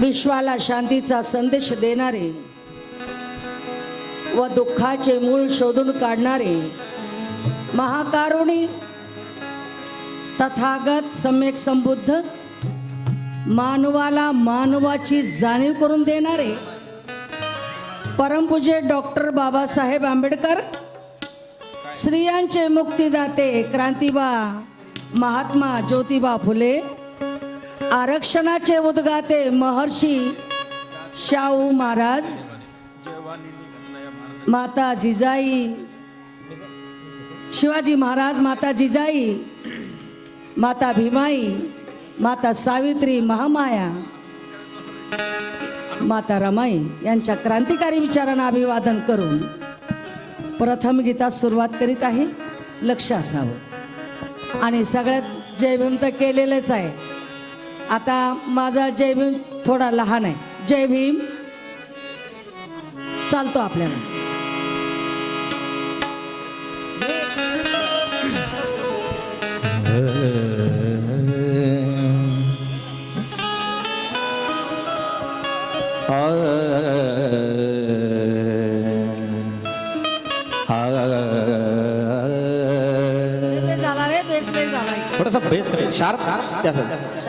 विश्वाला शांतीचा संदेश देणारे व दुःखाचे मूळ शोधून काढणारे महाकारुणी तथागत सम्यक संबुद्ध मानवाला मानवाची जाणीव करून देणारे परमपूजे डॉक्टर बाबासाहेब आंबेडकर स्त्रियांचे मुक्तिदाते क्रांतिबा महात्मा ज्योतिबा फुले आरक्षणाचे उद्गाते महर्षी शाहू महाराज माता जिजाई शिवाजी महाराज माता जिजाई माता भीमाई माता सावित्री महामाया माता रमाई यांच्या क्रांतिकारी विचारांना अभिवादन करून प्रथम गीतात सुरुवात करीत आहे. लक्ष असावं. आणि सगळ्यात जयभंत केलेलंच आहे. आता माझा जय भीम थोडा लहान आहे. जय भीम. चालतो आपल्याला. बेस झाला रे बेस लय झाला इथे. थोडासा बेस करेल शार्प. शार्प.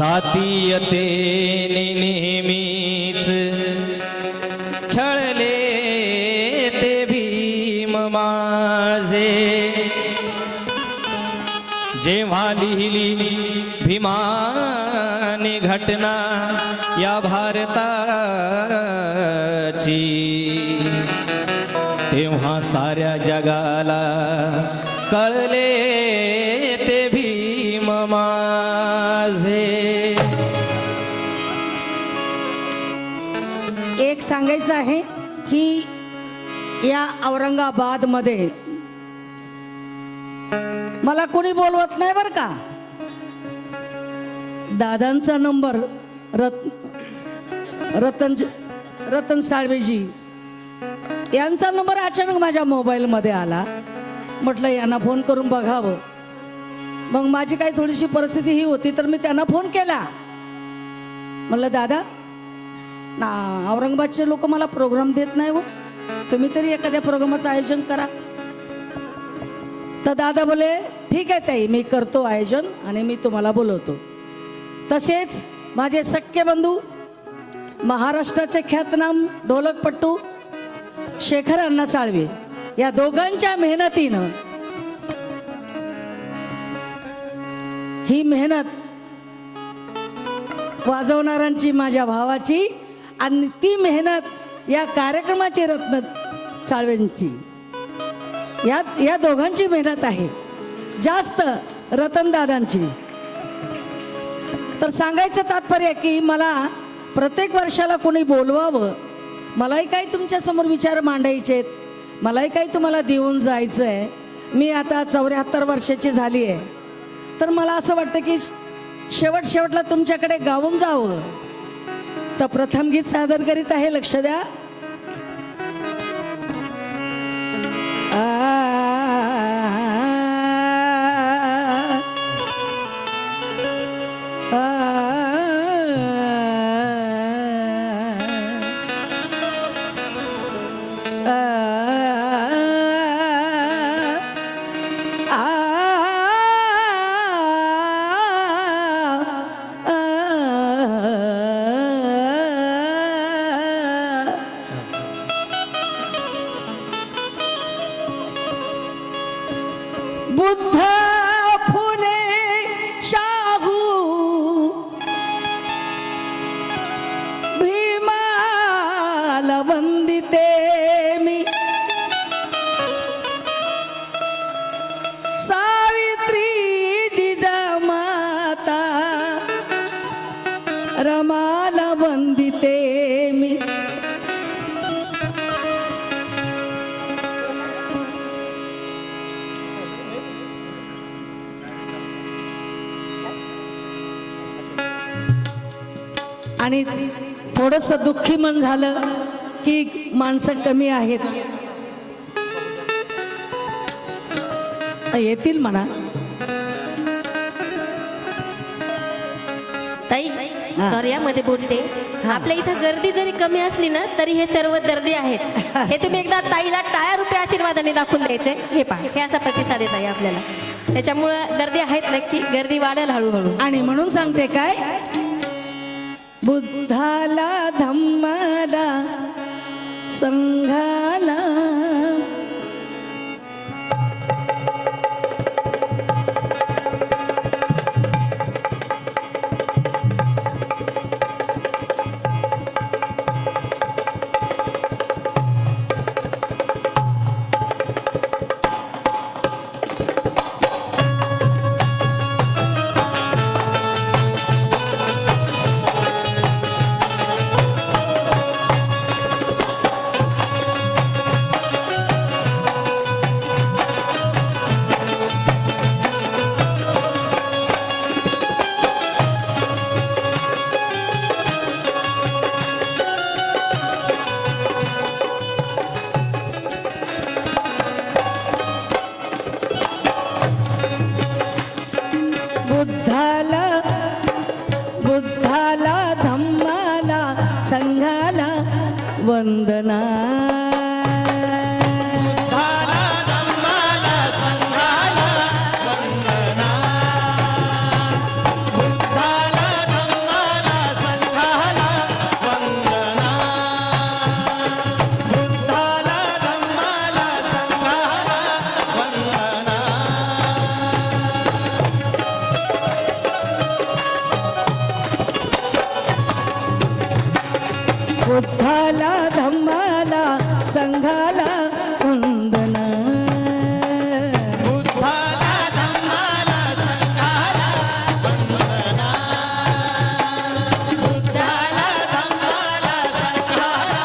സാത്തിയത്തേനിലേ एक सांगायचं आहे की या औरंगाबादमध्ये मला कोणी बोलवत नाही बरं का? दादांचा नंबर रत रतन रतन साळवेजी. यांचा नंबर अचानक माझ्या मोबाईलमध्ये आला. म्हटलं यांना फोन करून बघावं. मग माझी काही थोडीशी परिस्थिती ही होती तर मी त्यांना फोन केला. म्हटलं दादा ना औरंगाबादचे लोक मला प्रोग्राम देत नाही हो. तुम्ही तरी एखाद्या प्रोग्रामाचं आयोजन करा. तर दादा बोले ठीक आहे ताई मी करतो आयोजन आणि मी तुम्हाला बोलवतो. तसेच माझे सख्य बंधू महाराष्ट्राचे ख्यातनाम ढोलकपट्टू शेखर अण्णा साळवे या दोघांच्या मेहनतीनं ही मेहनत वाजवणाऱ्यांची माझ्या भावाची आणि ती मेहनत या कार्यक्रमाची रत्न साळवेंची. या या दोघांची मेहनत आहे. जास्त रतनदादांची तर सांगायचं तात्पर्य की मला प्रत्येक वर्षाला कोणी बोलवावं मलाही काही तुमच्यासमोर विचार मांडायचे आहेत. मलाही काही तुम्हाला देऊन जायचं आहे मी आता चौऱ्याहत्तर वर्षाची झाली आहे. तर मला असं वाटतं की शेवट शेवटला तुमच्याकडे गाऊन जावं. तर प्रथम गीत सादर करीत आहे लक्ष द्या. বুদ্ধা आणि थोडस दुःखी मन झालं की माणसं कमी आहेत. येतील म्हणा. ताई सॉरी मध्ये बोलते. आपल्या इथं गर्दी जरी कमी असली ना तरी हे सर्व दर्दी आहेत. हे तुम्ही एकदा ताईला टाळ्या रुपये आशीर्वादाने दाखवून द्यायचे. हे पहा. हे असा प्रतिसाद येत आहे आपल्याला. त्याच्यामुळं गर्दी आहेत नक्की गर्दी वाढेल हळूहळू. आणि म्हणून सांगते काय? बुद्धाला धम्माला संघाला ಸಂಘಾಲ ವಂದನಾ धम्माला संघाला वंदना. बुद्धाला धम्माला संघाला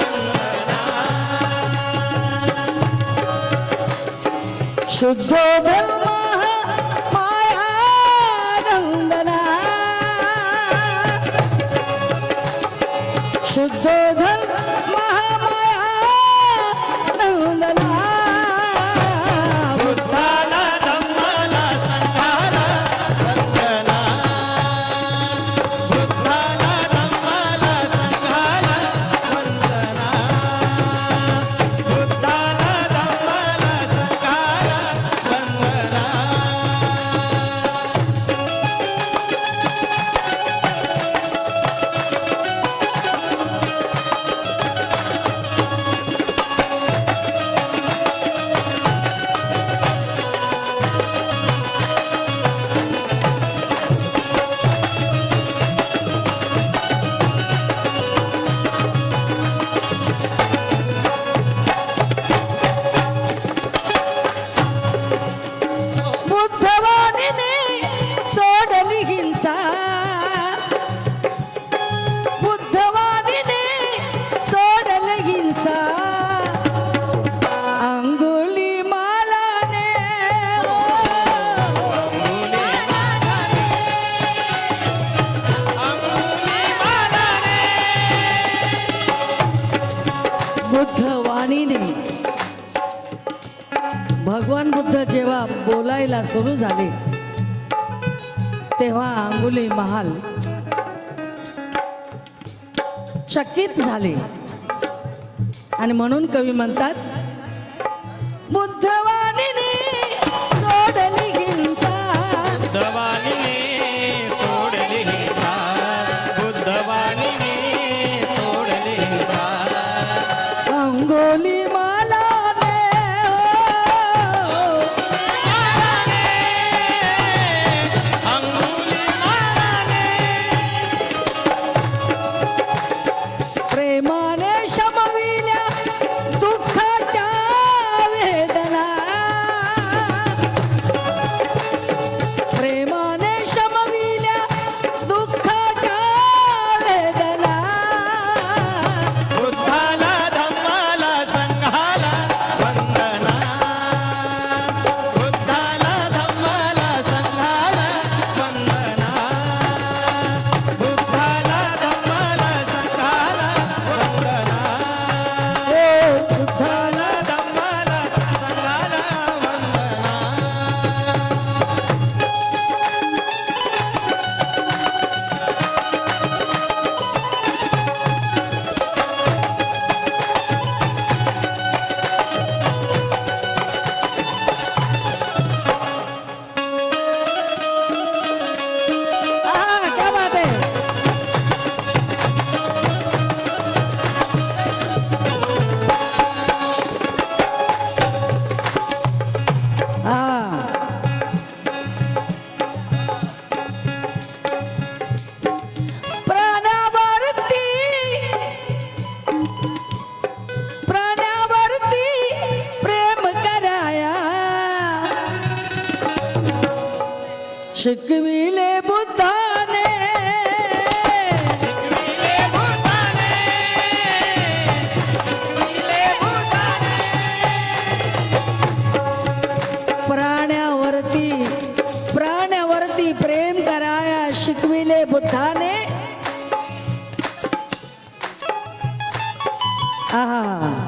वंदना. शुद्धोधर्म माया बोलायला सुरू झाले. तेव्हा अंगुली महाल चकित झाले. आणि म्हणून कवी म्हणतात शिकविले बुद्धाने. प्राण्यावरती प्राण्यावरती प्रेम कराया शिकविले बुद्धाने. आहा.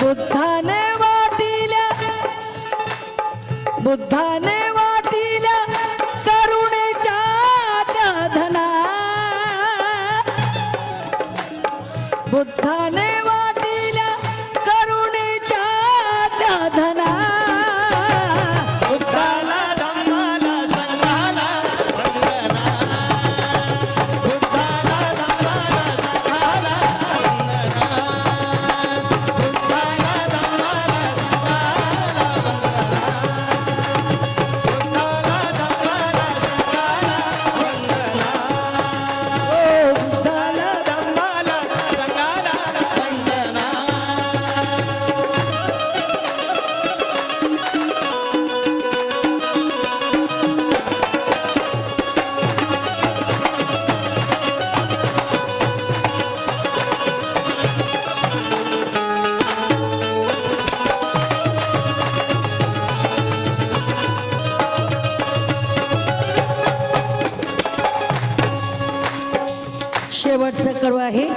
बुद्धाने वाटिल्या बुद्धाने वाटिल्या करुणेच्या त्या धना बुद्धाने वाटिल्या कडवं आहे.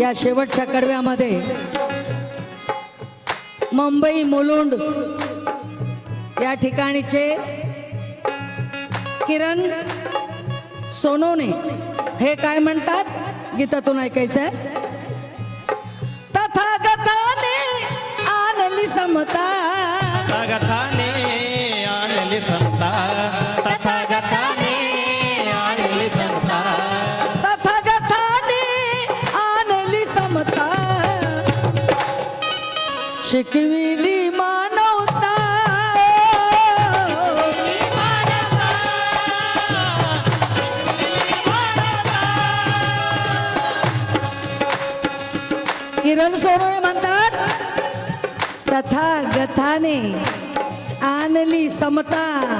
या शेवटच्या कडव्यामध्ये मुंबई मुलुंड या ठिकाणीचे किरण सोनोने हे काय म्हणतात? गीतातून ऐकायचं तथागताने आणली समता. शिकविली मानवता. किरण सोनवणे म्हणतात तथा गथाने आणली समता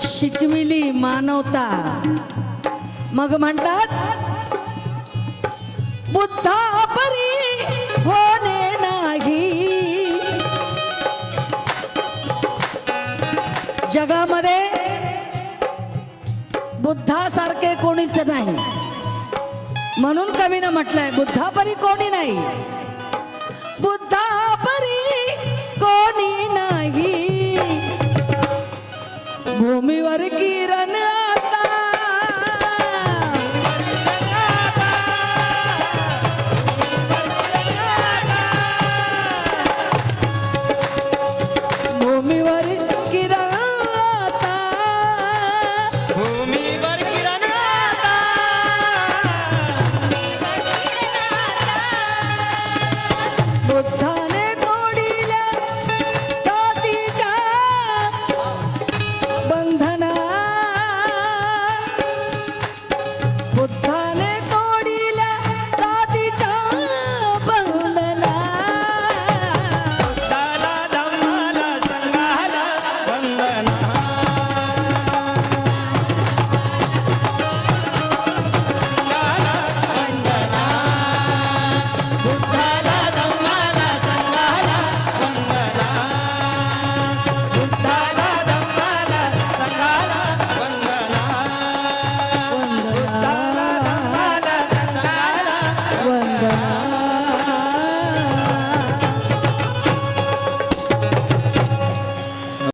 शिकविली मानवता. मग म्हणतात बुद्धा कोणीच नाही. म्हणून कवीनं म्हटलंय बुद्धापरी कोणी नाही. बुद्धापरी कोणी नाही. भूमीवर किरण